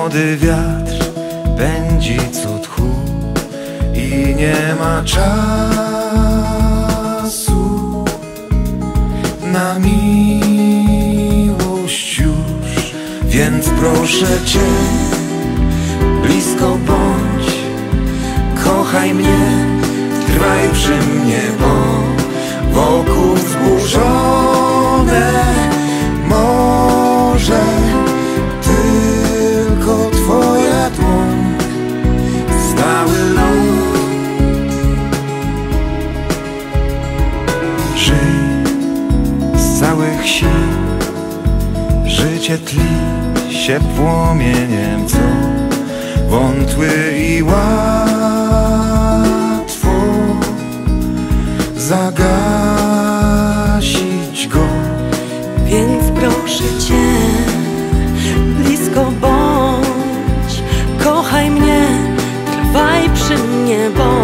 Młody wiatr pędzi co i nie ma czasu na miłość już, więc proszę cię, blisko bądź, kochaj mnie, trwaj przy mnie, życie tli się płomieniem, co wątły i łatwo zagasić go. Więc proszę cię, blisko bądź, kochaj mnie, trwaj przy mnie, bo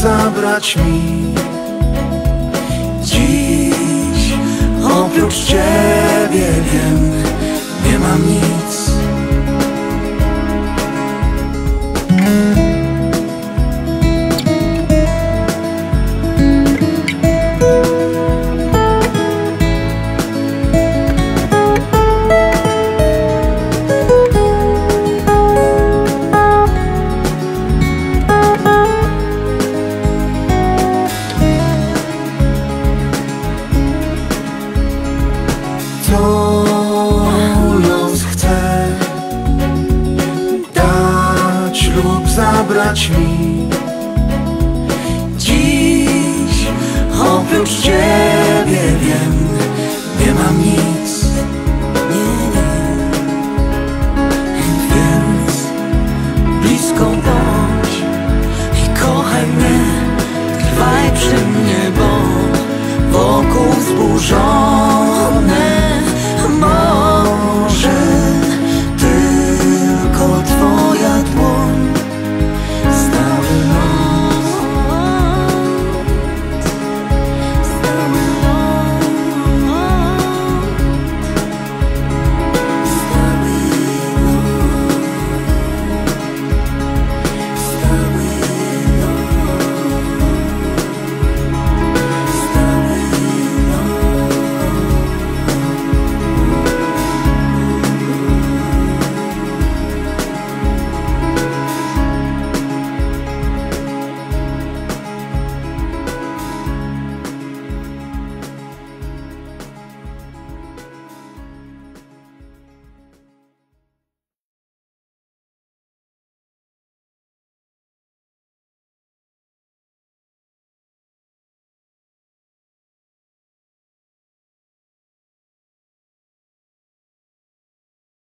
zabrać mi. Dziś oprócz ciebie wiem Nie mam nic To los chce Dać lub zabrać mi. Dziś oprócz ciebie wiem Nie mam nic. Więc blisko bądź i kochaj mnie, Trwaj przy mnie, wokół wzburzone